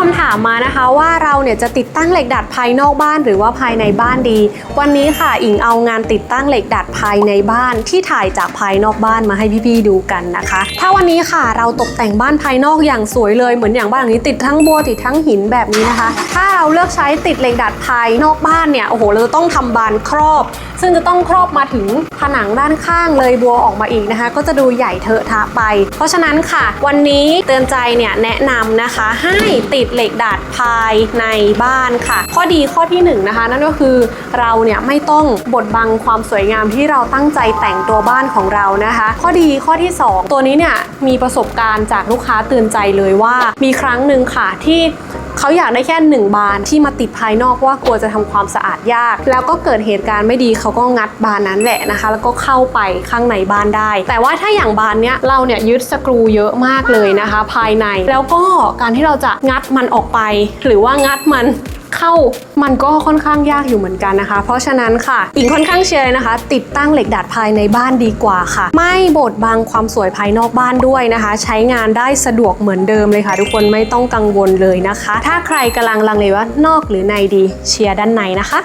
คำถามมานะคะว่าเราเนี่ยจะติดตั้งเหล็กดัดภายนอกบ้านหรือว่าภายในบ้านดี วันนี้ค่ะอิงเอางานติดตั้งเหล็กดัดภายในบ้านที่ถ่ายจากภายนอกบ้านมาให้พี่ๆดูกันนะคะ ถ้าวันนี้ค่ะเราตกแต่งบ้านภายนอกอย่างสวยเลยเหมือนอย่างบ้านหลังนี้ติดทั้งบัวติดทั้งหินแบบนี้นะคะ ถ้าเราเลือกใช้ติดเหล็กดัดภายนอกบ้านเนี่ยโอ้โหเราจะต้องทำบานครอบ ซึ่งจะต้องครอบมาถึงผนังด้านข้างเลยบัวออกมาอีกนะคะ ก็จะดูใหญ่เถอะทะไป เพราะฉะนั้นค่ะ วันนี้เตือนใจเนี่ยแนะนำนะคะให้ติดเหล็กดัดภายในบ้านค่ะ ข้อดีข้อที่หนึ่งนะคะนั่นก็คือเราเนี่ยไม่ต้องบดบังความสวยงามที่เราตั้งใจแต่งตัวบ้านของเรานะคะ ข้อดีข้อที่สองตัวนี้เนี่ยมีประสบการณ์จากลูกค้าเตือนใจเลยว่า มีครั้งหนึ่งค่ะที่ เขาอยากได้แค่หนึ่งบานที่มาติดภายนอกว่ากลัวจะทำความสะอาดยาก แล้วก็เกิดเหตุการณ์ไม่ดีเขาก็งัดบานนั้นแหละนะคะ แล้วก็เข้าไปข้างในบานได้ แต่ว่าถ้าอย่างบานเนี้ยเราเนี่ยยึดสกรูเยอะมากเลยนะคะ ภายในแล้วก็การที่เราจะงัดมันออกไป หรือว่างัดมัน เข้ามันก็ค่อนข้างยากอยู่เหมือนกันนะคะ เพราะฉะนั้นค่ะอิงค่อนข้างเชียร์นะคะ ติดตั้งเหล็กดัดภายในบ้านดีกว่าค่ะ ไม่บดบังความสวยภายนอกบ้านด้วยนะคะ ใช้งานได้สะดวกเหมือนเดิมเลยค่ะ ทุกคนไม่ต้องกังวลเลยนะคะ ถ้าใครกำลังลังเลว่านอกหรือในดีเชียร์ด้านในนะคะ